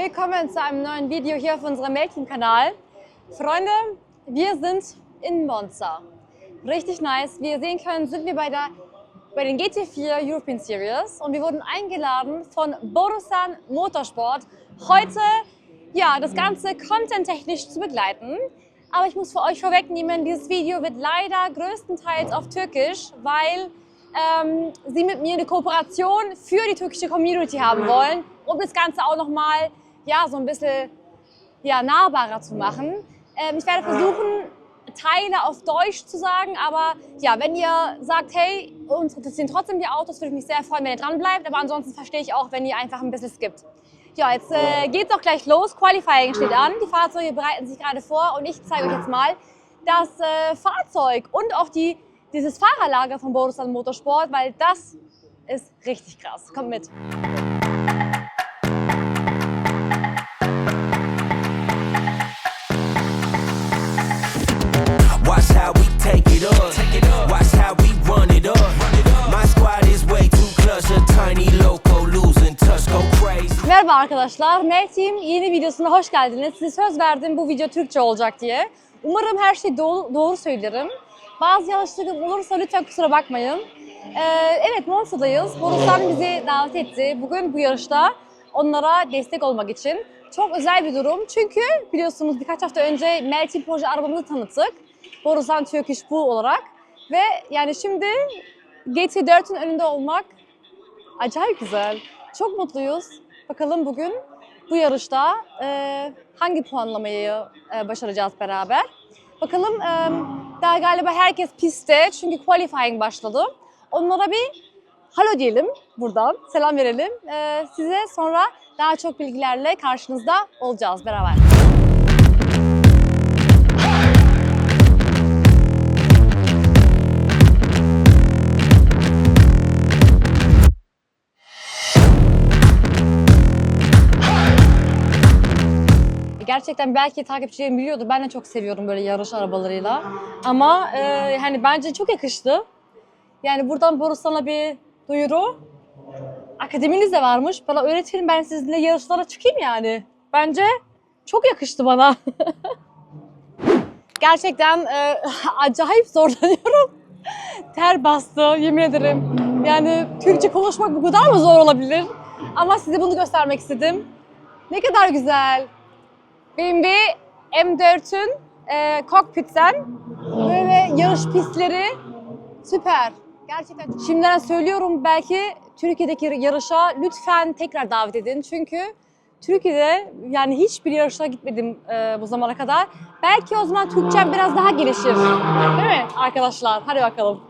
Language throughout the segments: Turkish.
Willkommen zu einem neuen Video hier auf unserem Mädchenkanal. Freunde, wir sind in Monza. Richtig nice. Wie ihr sehen könnt, sind wir bei, der, bei den GT4 European Series und wir wurden eingeladen von Borusan Motorsport, heute ja, das Ganze contenttechnisch zu begleiten. Aber ich muss für euch vorwegnehmen, dieses Video wird leider größtenteils auf Türkisch, weil ähm, sie mit mir eine Kooperation für die türkische Community haben wollen, um das Ganze auch nochmal ja, so ein bisschen ja, nahbarer zu machen. Ähm, ich werde versuchen, Teile auf Deutsch zu sagen, aber ja, wenn ihr sagt, hey, uns interessieren trotzdem die Autos, würde ich mich sehr freuen, wenn ihr dran bleibt, aber ansonsten verstehe ich auch, wenn ihr einfach ein bisschen skippt. Ja, jetzt äh, geht's auch gleich los. Qualifying steht an. Die Fahrzeuge bereiten sich gerade vor und ich zeige euch jetzt mal das äh, Fahrzeug und auch die, dieses Fahrerlager von Borusan Motorsport, weil das ist richtig krass. Kommt mit. Merhaba arkadaşlar, Melteam yeni videosuna hoş geldiniz. Size söz verdim bu video Türkçe olacak diye. Umarım her şeyi doğru, doğru söylerim. Bazı yanlışlıklarım olursa lütfen kusura bakmayın. Ee, evet Monza'dayız. Borusan bizi davet etti. Bugün bu yarışta onlara destek olmak için. Çok özel bir durum. Çünkü biliyorsunuz birkaç hafta önce Melteam proje arabamızı tanıttık. Borusan Turkish Bu olarak. Ve yani şimdi GT4'ün önünde olmak Acayip güzel. Çok mutluyuz. Bakalım bugün bu yarışta e, hangi puanlamayı e, başaracağız beraber. Bakalım e, daha galiba herkes pistte çünkü qualifying başladı. Onlara bir halo diyelim buradan, selam verelim. E, size sonra daha çok bilgilerle karşınızda olacağız beraber. Gerçekten belki takipçilerim biliyordur. Ben de çok seviyorum böyle yarış arabalarıyla. Ama e, hani bence çok yakıştı. Yani buradan Borusan'a bir duyuru. Akademiniz de varmış. Bana öğretin ben sizinle yarışlara çıkayım yani. Bence çok yakıştı bana. Gerçekten e, acayip zorlanıyorum. Ter bastı yemin ederim. Yani Türkçe konuşmak bu kadar mı zor olabilir? Ama size bunu göstermek istedim. Ne kadar güzel. BMW M4'ün e, kokpitten böyle yarış pistleri süper. Gerçekten şimdiden söylüyorum belki Türkiye'deki yarışa lütfen tekrar davet edin. Çünkü Türkiye'de yani hiçbir yarışa gitmedim e, bu zamana kadar. Belki o zaman Türkçem biraz daha gelişir. Değil mi arkadaşlar? Hadi bakalım.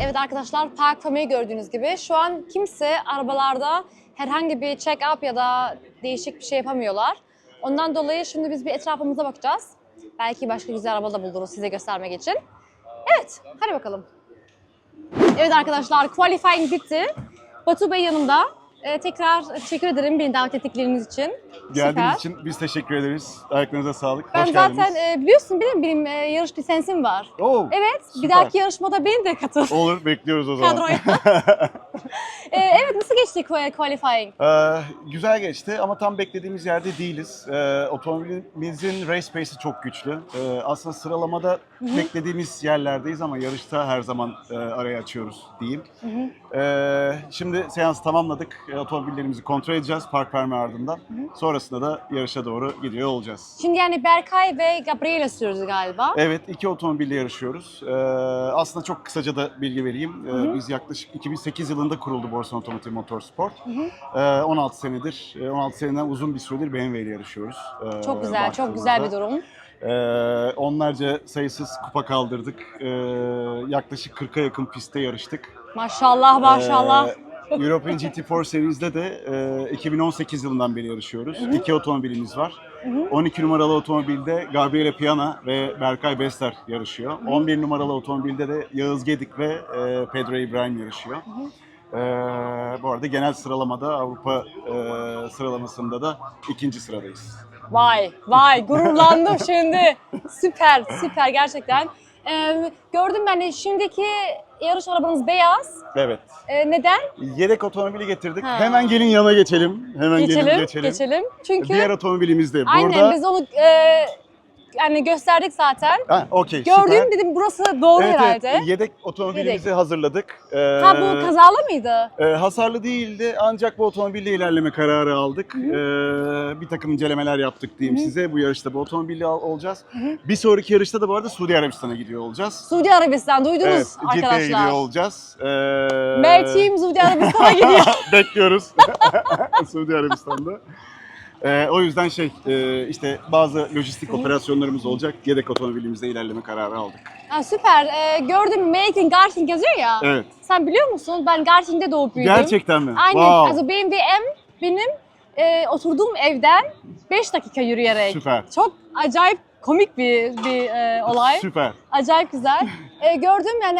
Evet arkadaşlar park famayı gördüğünüz gibi şu an kimse arabalarda herhangi bir check-up ya da değişik bir şey yapamıyorlar. Ondan dolayı şimdi biz bir etrafımıza bakacağız. Belki başka güzel araba da buluruz size göstermek için. Evet, hadi bakalım. Evet arkadaşlar, qualifying bitti. Batu Bey yanımda. Ee, tekrar teşekkür ederim beni davet ettikleriniz için. Geldiğiniz Süper. için biz teşekkür ederiz. Ayaklarınıza sağlık. Ben Hoş zaten geldiniz. e, biliyorsun benim, benim e, yarış lisensim var. Oo, Evet, bir süper. dahaki yarışmada beni de katıl. Olur, bekliyoruz o zaman. Kadroya. Ee, evet, nasıl geçti qua- qualifying? Ee, güzel geçti ama tam beklediğimiz yerde değiliz. Ee, otomobilimizin race pace'i çok güçlü. Ee, aslında sıralamada beklediğimiz yerlerdeyiz ama yarışta her zaman e, araya açıyoruz diyeyim. Ee, şimdi seansı tamamladık. Otomobillerimizi kontrol edeceğiz park permi ardından. Sonrasında da yarışa doğru gidiyor olacağız. Şimdi yani Berkay ve Gabriela sürüyoruz galiba. Evet, iki otomobille yarışıyoruz. Ee, aslında çok kısaca da bilgi vereyim. Ee, Biz yaklaşık 2008 yılında kuruldu Borsa Otomotiv Motorsport. Ee, 16 senedir, e, 16 seneden uzun bir süredir BMW ile yarışıyoruz. Ee, Çok güzel, çok güzel bir baktığımızda. durum. Ee, onlarca sayısız kupa kaldırdık. Ee, yaklaşık 40'a yakın pistte yarıştık. Maşallah, maşallah. Ee, European GT4 Series'de de e, 2018 yılından beri yarışıyoruz. İki otomobilimiz var. 12 numaralı otomobilde Gabriele Piana ve Berkay Bester yarışıyor. 11 numaralı otomobilde de Yağız Gedik ve e, Pedro İbrahim yarışıyor. E, bu arada genel sıralamada Avrupa e, sıralamasında da ikinci sıradayız. Vay, vay gururlandım şimdi. Süper, süper gerçekten. Ee, gördüm ben de şimdiki yarış arabanız beyaz. Evet. Ee, neden? Yedek otomobili getirdik. Ha. Hemen gelin yana geçelim. Hemen Geçelim, gelin geçelim. geçelim. Çünkü Diğer otomobilimiz de aynen burada. biz onu e, yani gösterdik zaten. Ha, okey. Gördüm süper. dedim burası doğru evet, herhalde. Evet, yedek otomobilimizi hazırladık. Ee, Ha bu kazalı mıydı? e, hasarlı değildi ancak bu otomobille ilerleme kararı aldık. Ee, bir takım incelemeler yaptık diyeyim size. Bu yarışta bu otomobille al- olacağız. Bir sonraki yarışta da bu arada Suudi Arabistan'a gidiyor olacağız. Suudi Arabistan duydunuz Evet, Cidde'ye arkadaşlar. gidiyor olacağız. Ee, Melteam Suudi Arabistan'a gidiyor. Bekliyoruz. Suudi Arabistan'da. Ee, o yüzden şey e, işte bazı lojistik operasyonlarımız olacak. Yedek otomobilimizde ilerleme kararı aldık. Ha, süper. Ee, gördüm Made in Garching yazıyor ya. Evet. Sen biliyor musun? Ben Garching'de doğup büyüdüm. Gerçekten mi? Aynen. Wow. Also BMW M benim e, oturduğum evden 5 dakika yürüyerek. Süper. Çok acayip komik bir bir e, olay. Süper. Acayip güzel. E, gördüm yani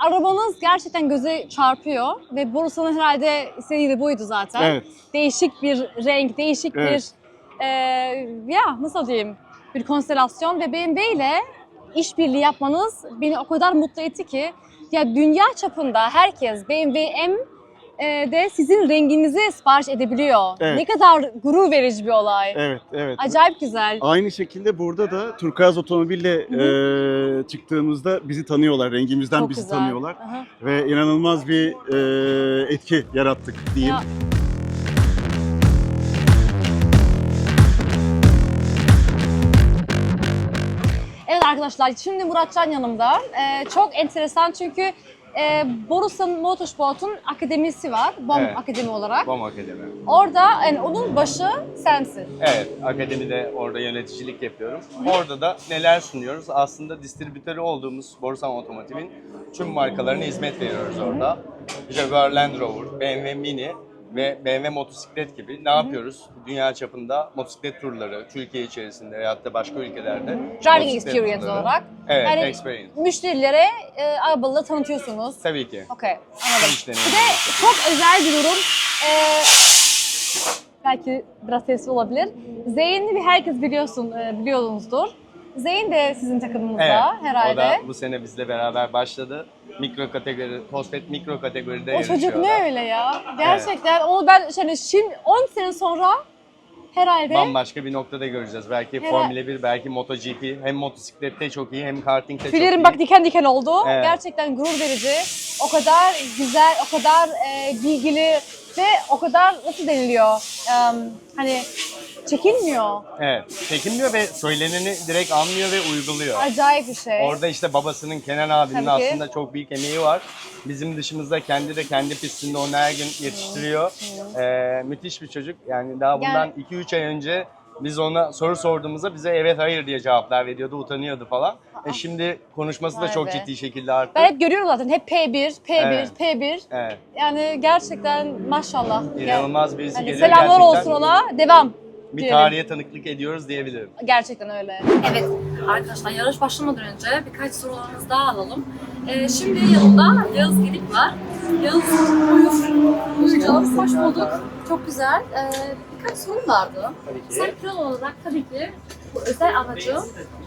arabanız gerçekten göze çarpıyor ve Borusan'ın herhalde istediği de buydu zaten. Evet. Değişik bir renk, değişik Evet. bir e, ya nasıl diyeyim bir konstelasyon ve BMW ile işbirliği yapmanız beni o kadar mutlu etti ki ya dünya çapında herkes BMW M de sizin renginizi sipariş edebiliyor. Evet. Ne kadar gurur verici bir olay. Evet, evet. Acayip güzel. Aynı şekilde burada da turkuaz otomobille e, çıktığımızda bizi tanıyorlar. Rengimizden Çok bizi güzel. tanıyorlar. Aha. Ve inanılmaz bir e, etki yarattık diyeyim. Ya. Evet arkadaşlar şimdi Muratcan yanımda. Ee, çok enteresan çünkü e, Borusan Motorsport'un akademisi var. BOM Evet. Akademi olarak. BOM Akademi. Orada yani onun başı sensin. Evet, akademide orada yöneticilik yapıyorum. Orada da neler sunuyoruz? Aslında distribütörü olduğumuz Borusan Otomotiv'in tüm markalarına hizmet veriyoruz orada. Jaguar Land Rover, BMW Mini ve BMW motosiklet gibi ne yapıyoruz? Dünya çapında motosiklet turları, Türkiye içerisinde veyahut da başka ülkelerde. Driving motosiklet experience turları. olarak. Evet, Yani experience. Müşterilere e, arabaları tanıtıyorsunuz. Tabii ki. Okey anladım. Bir de çok özel bir durum. Ee, belki biraz sesli olabilir. Zeyn'i bir herkes biliyorsun, e, biliyorsunuzdur. Zeyn de sizin takımınızda Evet, herhalde. o da bu sene bizle beraber başladı. Mikro kategori, Tospet mikro kategoride O çocuk ne öyle ya? Gerçekten onu ben yani şimdi 10 sene sonra herhalde bambaşka bir noktada göreceğiz. Belki Herhal- Formula 1, belki MotoGP. Hem motosiklette çok iyi hem kartingte çok iyi. tüylerim bak diken diken oldu. Evet. Gerçekten gurur verici. O kadar güzel, o kadar e, bilgili ve o kadar nasıl deniliyor? Em, hani çekinmiyor. Evet. Çekinmiyor ve söyleneni direkt anlıyor ve uyguluyor. Acayip bir şey. Orada işte babasının Kenan abinin Tabii ki. aslında çok büyük emeği var. Bizim dışımızda kendi de kendi pistinde onu her gün yetiştiriyor. Ee, müthiş bir çocuk. Yani daha bundan Yani- 2-3 ay önce biz ona soru sorduğumuzda bize evet hayır diye cevaplar veriyordu, utanıyordu falan. E şimdi konuşması da Vay çok be. ciddi şekilde arttı. Ben hep görüyorum zaten hep P1, P1, Evet. P1. Evet. Yani gerçekten maşallah. İnanılmaz birisi Yani geliyor. selamlar Gerçekten olsun ona. Devam. Bir diyelim. tarihe tanıklık ediyoruz diyebilirim. Gerçekten öyle. Evet arkadaşlar yarış başlamadan önce birkaç sorularınızı daha alalım. Ee, şimdi yanımda Yağız Gedik var. Yağız buyur. Buyur canım hoş bulduk. Çok güzel. Ee, birkaç sorum vardı. Sen pilot olarak tabii ki bu özel aracı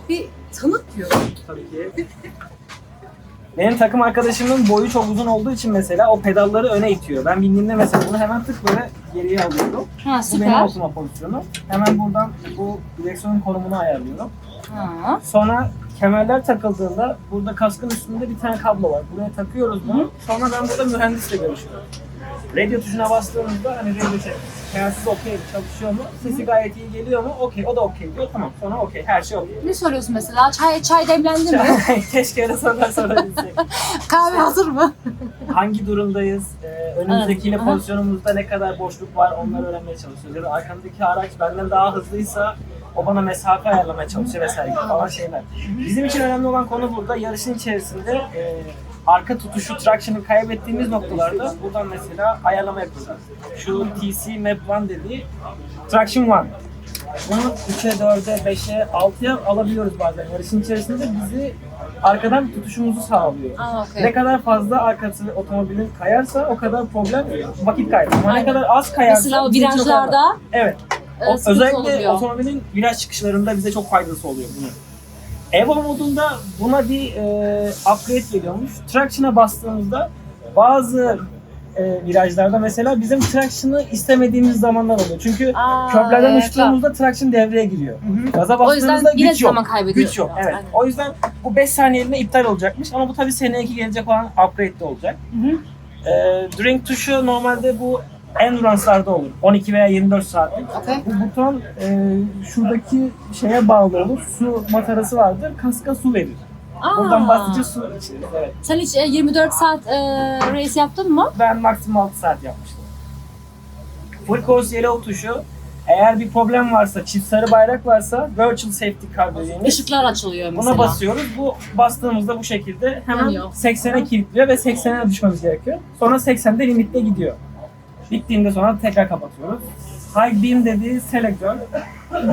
bir tanıt diyorum. Tabii ki. Benim takım arkadaşımın boyu çok uzun olduğu için mesela o pedalları öne itiyor. Ben bindiğimde mesela bunu hemen tık böyle geriye alıyorum. Ha Bu benim süper. oturma pozisyonu. Hemen buradan bu direksiyonun konumunu ayarlıyorum. Ha. Sonra kemerler takıldığında burada kaskın üstünde bir tane kablo var. Buraya takıyoruz bunu. Sonra ben burada mühendisle görüşüyorum. Radio tuşuna bastığımızda hani radio şey, telsiz okey çalışıyor mu? Sesi gayet iyi geliyor mu? Okey, o da okey diyor. Tamam, sonra okey, her şey okey. Ne soruyorsun mesela? Çay çay demlendi mi? Keşke öyle sorular sorabilsek. Kahve hazır mı? hangi durumdayız, e, önümüzdekiyle pozisyonumuzda ne kadar boşluk var onları öğrenmeye çalışıyoruz. Ya da arkamdaki araç benden daha hızlıysa o bana mesafe ayarlamaya çalışıyor vesaire gibi falan şeyler. Bizim için önemli olan konu burada yarışın içerisinde e, arka tutuşu, traction'ı kaybettiğimiz noktalarda buradan mesela ayarlama yapıyoruz. Şu TC Map 1 dediği Traction 1. Bunu 3'e, 4'e, 5'e, 6'ya alabiliyoruz bazen. Yarışın içerisinde bizi arkadan tutuşumuzu sağlıyor. Aa, okey. Ne kadar fazla arkası otomobilin kayarsa o kadar problem vakit kaybı. Ama ne Aynen. kadar az kayarsa Mesela o virajlarda Evet. e, O- sıkıntı özellikle oluyor. otomobilin viraj çıkışlarında bize çok faydası oluyor bunun. Evo modunda buna bir e, upgrade geliyormuş. Traction'a bastığımızda bazı e, virajlarda mesela bizim traction'ı istemediğimiz zamanlar oluyor. Çünkü Aa, köprülerden evet, uçtuğumuzda traction devreye giriyor. Gaza O yüzden bastığımızda güç yok. zaman kaybediyor. Güç yok. Evet. Aynen. O yüzden bu 5 saniyeliğine iptal olacakmış ama bu tabii seneki gelecek olan upgrade'de olacak. E, drink tuşu normalde bu endurance'larda olur. 12 veya 24 saatlik. Okey. Bu buton e, şuradaki şeye bağlı olur. Su matarası vardır. Kaska su verir. Aa. Buradan bastıkça su içeriz. Evet. Sen hiç e, 24 saat e, race yaptın mı? Ben maksimum 6 saat yapmıştım. Full course yellow tuşu eğer bir problem varsa, çift sarı bayrak varsa virtual safety car dediğimiz Işıklar açılıyor mesela. buna basıyoruz. Bu bastığımızda bu şekilde hemen Yanıyor. 80'e kilitliyor ve 80'e düşmemiz gerekiyor. Sonra 80'de limitte gidiyor. Bittiğinde sonra tekrar kapatıyoruz. High beam dediği selektör.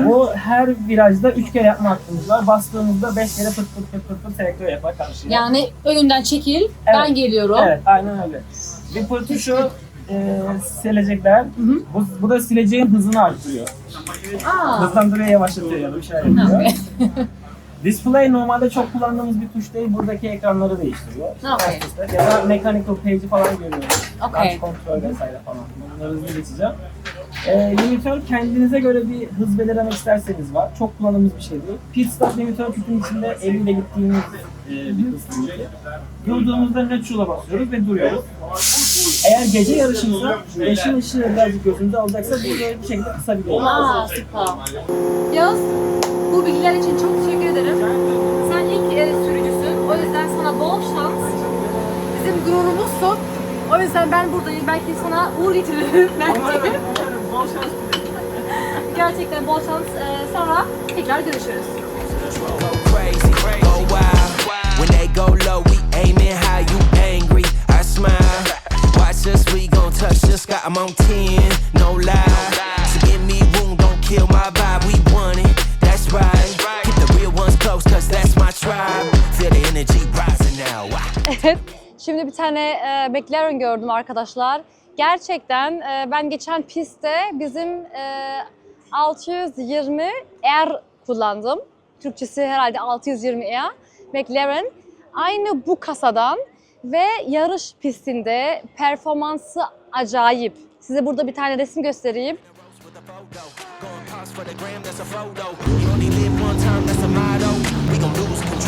Bu her virajda 3 kere yapma hakkımız var. Bastığımızda 5 kere pıt pıt pıt pıt pıt selektör yapar karşıya. Yani önümden çekil, ben geliyorum. Evet, aynen öyle. Bir tuşu e, silecekler. hı. Bu, bu da sileceğin hızını arttırıyor. Aa. Hızlandırıyor, yavaşlatıyor ya da bir şeyler yapıyor. Display normalde çok kullandığımız bir tuş değil. Buradaki ekranları değiştiriyor. Okey. Ya da mechanical page'i falan görüyoruz. Okey. Launch control vesaire falan. Bunları hızlı geçeceğim. E, limitör kendinize göre bir hız belirlemek isterseniz var. Çok kullandığımız bir şey değil. Pit stop limitör tüpün içinde eliyle gittiğimiz e, bir hız limiti. Durduğumuzda natural'a basıyoruz ve duruyoruz. Eğer gece yarışıysa yeşil ışığı birazcık gözünüze alacaksa bu böyle bir şekilde kısabiliyoruz. Aa süper. Yağız, bu bilgiler için çok teşekkür ederim. Sen ilk e, sürücüsün. O yüzden sana bol şans. Bizim gururumuzsun. O yüzden ben buradayım. Belki sana uğur getiririm. Belki. Gerçekten bol şans. Ee, sonra tekrar görüşürüz. When they go low, we aiming high. You angry, I smile. Watch us, we gon' touch the sky. I'm on 10, no lie. Şimdi bir tane e, McLaren gördüm arkadaşlar. Gerçekten e, ben geçen pistte bizim e, 620R kullandım. Türkçesi herhalde 620R. McLaren aynı bu kasadan ve yarış pistinde performansı acayip. Size burada bir tane resim göstereyim.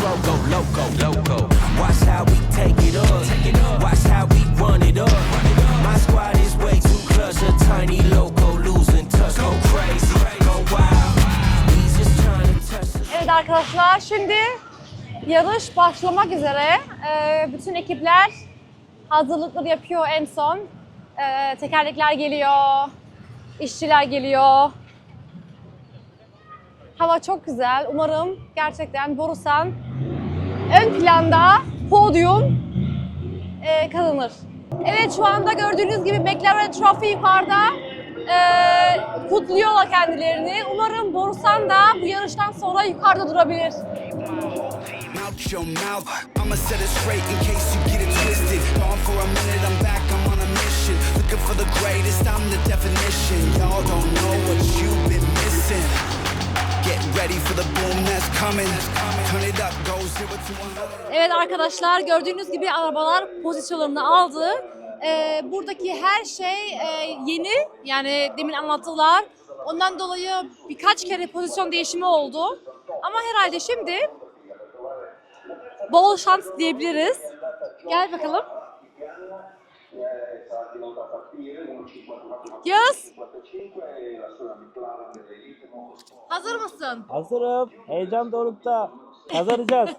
Control, go loco, loco. Watch how we take it up. Watch how we run it up. My squad is way too clutch, a tiny loco, losing touch. Go crazy, go wild. He's just trying to touch Evet arkadaşlar şimdi yarış başlamak üzere. Ee, bütün ekipler hazırlıkları yapıyor en son. Ee, tekerlekler geliyor, işçiler geliyor. Hava çok güzel. Umarım gerçekten Borusan ön planda podyum e, kazanır. Evet şu anda gördüğünüz gibi McLaren Trophy yukarıda. Ee, kutluyorlar kendilerini. Umarım Borusan da bu yarıştan sonra yukarıda durabilir. Looking for the greatest, I'm the definition. Y'all don't know what you've been missing. Evet arkadaşlar gördüğünüz gibi arabalar pozisyonlarını aldı. Ee, buradaki her şey e, yeni yani demin anlattılar. Ondan dolayı birkaç kere pozisyon değişimi oldu. Ama herhalde şimdi bol şans diyebiliriz. Gel bakalım. Yağız. Hazır mısın? Hazırım. Heyecan dorukta. Kazanacağız.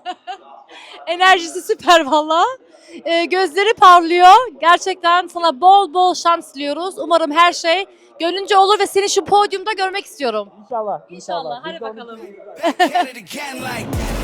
Enerjisi süper valla. Ee, gözleri parlıyor. Gerçekten sana bol bol şans diliyoruz. Umarım her şey gönlünce olur ve seni şu podyumda görmek istiyorum. İnşallah. İnşallah. Hadi bakalım.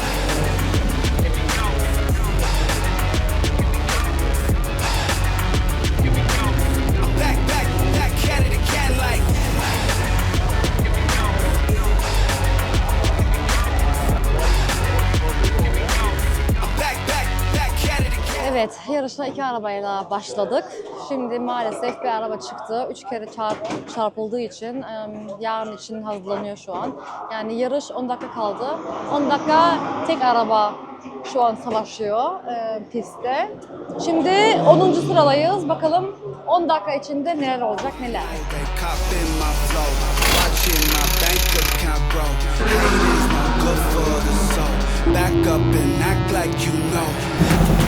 Yarışa iki arabayla başladık. Şimdi maalesef bir araba çıktı. Üç kere çarp, çarpıldığı için em, yarın için hazırlanıyor şu an. Yani yarış 10 dakika kaldı. 10 dakika tek araba şu an savaşıyor e, pistte. Şimdi 10. sıradayız. Bakalım 10 dakika içinde neler olacak neler. Back up and act like you know.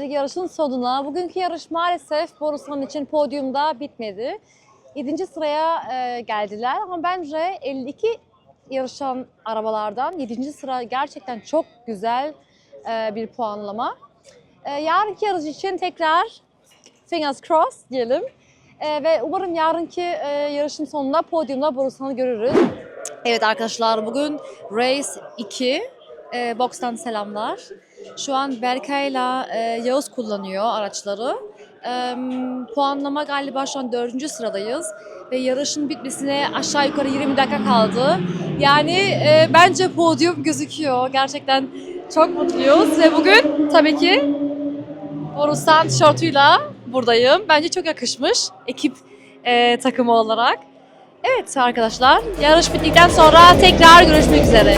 Geldik yarışın sonuna. Bugünkü yarış maalesef Borusan için podyumda bitmedi. 7. sıraya e, geldiler ama bence 52 yarışan arabalardan 7. sıra gerçekten çok güzel e, bir puanlama. E, yarınki yarış için tekrar fingers crossed diyelim. E, ve umarım yarınki e, yarışın sonunda podyumda Borusan'ı görürüz. Evet arkadaşlar bugün race 2. E, box'tan selamlar. Şu an Berkay'la e, Yağız kullanıyor araçları. E, puanlama galiba şu an dördüncü sıradayız. Ve yarışın bitmesine aşağı yukarı 20 dakika kaldı. Yani e, bence podyum gözüküyor. Gerçekten çok mutluyuz. Ve bugün tabii ki Borusan tişörtüyle buradayım. Bence çok yakışmış ekip e, takımı olarak. Evet arkadaşlar, yarış bittikten sonra tekrar görüşmek üzere.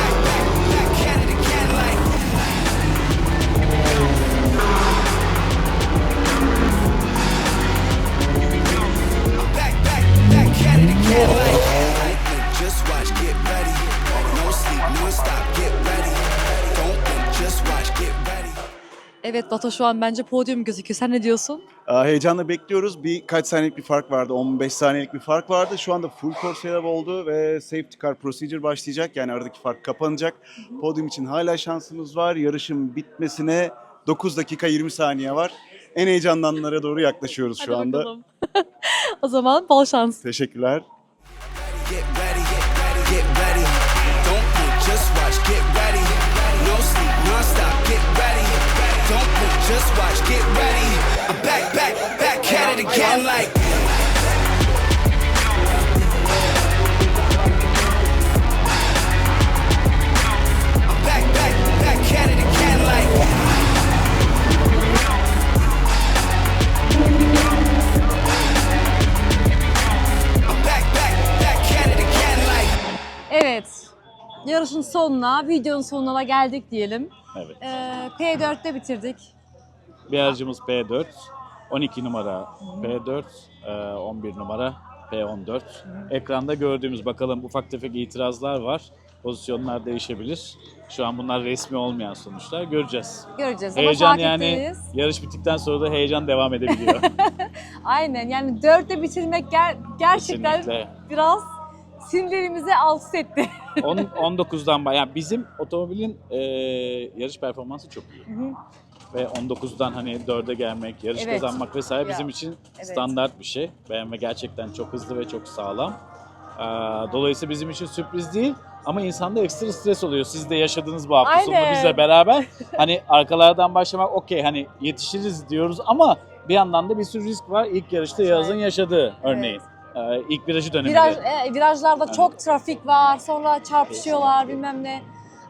Evet Batu şu an bence podyum gözüküyor. Sen ne diyorsun? Heyecanla bekliyoruz. Birkaç saniyelik bir fark vardı. 15 saniyelik bir fark vardı. Şu anda full course setup oldu ve safety car procedure başlayacak. Yani aradaki fark kapanacak. Podyum için hala şansımız var. Yarışın bitmesine 9 dakika 20 saniye var. En heyecanlananlara doğru yaklaşıyoruz şu Hadi anda. bakalım. o zaman bol şans. Teşekkürler. Just watch, get ready. I'm back, back, back at it again like. I'm back, back, back at it again. Evet. Yarışın sonuna, videonun sonuna da geldik diyelim. Evet. Ee, P4'te bitirdik. Bir aracımız P4, 12 numara P4, e, 11 numara P14. Ekranda gördüğümüz bakalım ufak tefek itirazlar var. Pozisyonlar değişebilir. Şu an bunlar resmi olmayan sonuçlar. Göreceğiz. Göreceğiz ama Heyecan yani takipteyiz. yarış bittikten sonra da heyecan devam edebiliyor. Aynen yani dörtte bitirmek ger- gerçekten Kesinlikle. biraz sinirlerimizi alt üst etti. On- 19'dan bayağı yani bizim otomobilin e, yarış performansı çok iyi. Ve 19'dan hani 4'e gelmek, yarış Evet. kazanmak vesaire Ya. bizim için Evet. standart bir şey. BMW gerçekten çok hızlı ve çok sağlam. Ee, dolayısıyla bizim için sürpriz değil ama insanda ekstra stres oluyor. Siz de yaşadınız bu hafta sonu Aynen. bizle beraber. hani arkalardan başlamak okey hani yetişiriz diyoruz ama bir yandan da bir sürü risk var. İlk yarışta Yağız'ın yaşadığı örneğin. Ee, ilk virajı döneminde. Viraj, e, virajlarda çok trafik var, sonra çarpışıyorlar bilmem ne.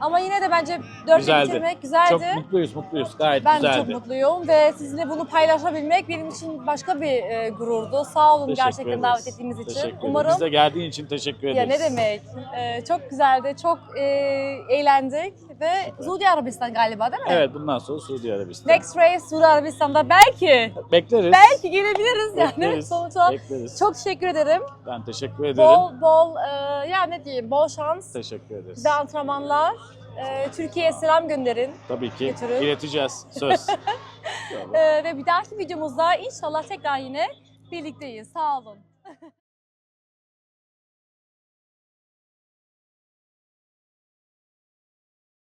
Ama yine de bence dörtte Güzeldi. bitirmek güzeldi. Çok mutluyuz, mutluyuz. Gayet ben güzeldi. çok mutluyum ve sizinle bunu paylaşabilmek benim için başka bir e, gururdu. Sağ olun Teşekkür gerçekten ederiz. davet ettiğiniz için. Teşekkür ederiz. Umarım Biz de geldiğin için teşekkür ya ederiz. ne demek. E, çok güzeldi, çok e, eğlendik ve Suudi Arabistan galiba değil mi? Evet bundan sonra Suudi Arabistan. Next race Suudi Arabistan'da belki Bekleriz. belki gelebiliriz yani Bekleriz. sonuçta. Bekleriz. Çok teşekkür ederim. Ben teşekkür ederim. Bol bol e, ya ne diyeyim bol şans Teşekkür ederiz. ve antrenmanlar. E, Türkiye'ye selam gönderin. Tabii ki Götürün. ileteceğiz. Söz. E, ve bir dahaki videomuzda inşallah tekrar yine birlikteyiz. Sağ olun.